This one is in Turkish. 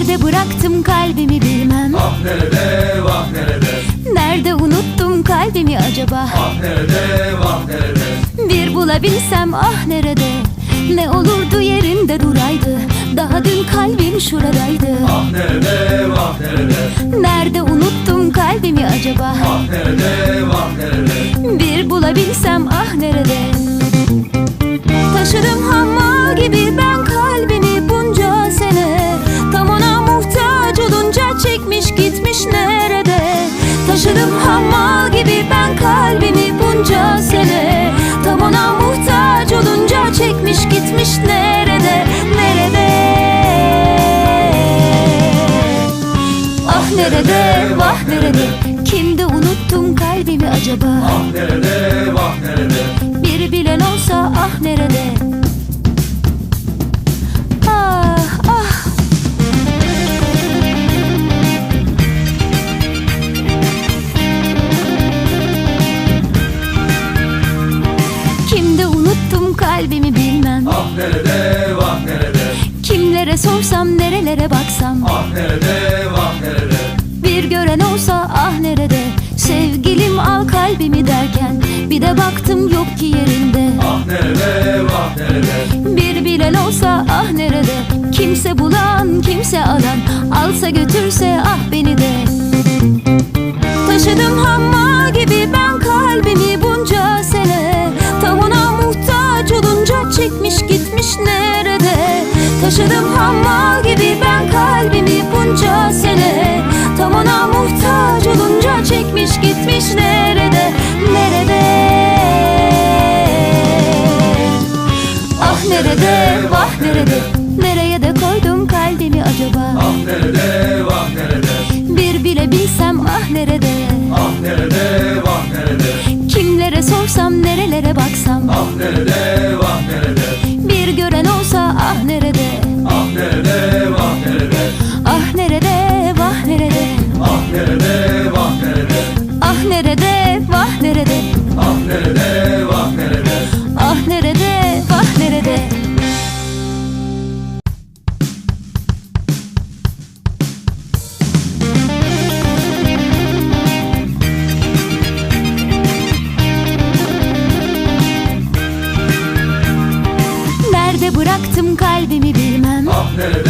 Nerede bıraktım kalbimi bilmem. Ah nerede vah nerede? Nerede unuttum kalbimi acaba? Ah nerede vah nerede? Bir bulabilsem ah nerede? Ne olurdu yerinde duraydı. Daha dün kalbim şuradaydı. Ah nerede vah nerede? Nerede unuttum kalbimi acaba? Ah nerede Hamma gibi ben kalbimi bunca sene. Tam ona muhtaç olunca çekmiş gitmiş nerede Nerede? Ah nerede vah nerede? Kimde unuttum kalbimi acaba? Ah nerede vah nerede? Bir bilen olsa ah nerede? Kalbimi bilmem. Ah nerede vah nerede? Kimlere sorsam nerelere baksam. Ah nerede vah nerede? Bir gören olsa ah nerede? Sevgilim al kalbimi derken. Bir de baktım yok ki yerinde. Ah nerede vah nerede? Bir bilen olsa ah nerede? Kimse bulan kimse alan. Alsa götürse ah beni de. Taşıdım hamma gibi ben nerede Taşıdım hamma gibi. Ben kalbimi bunca sene Tam ona muhtaç olunca çekmiş gitmiş nerede Nerede? Ah nerede? Vah nerede? Nereye de koydum kalbimi acaba? Ah nerede? Vah nerede? Bir bile bilsem ah nerede? Ah nerede? Vah nerede? Kimlere sorsam nerelere baksam? Ah nerede? Vah nerede nerede vah nerede? Ah nerede vah nerede? Ah nerede vah nerede? Ah nerede vah nerede? Nerede bıraktım kalbimi bilmem. Ah nerede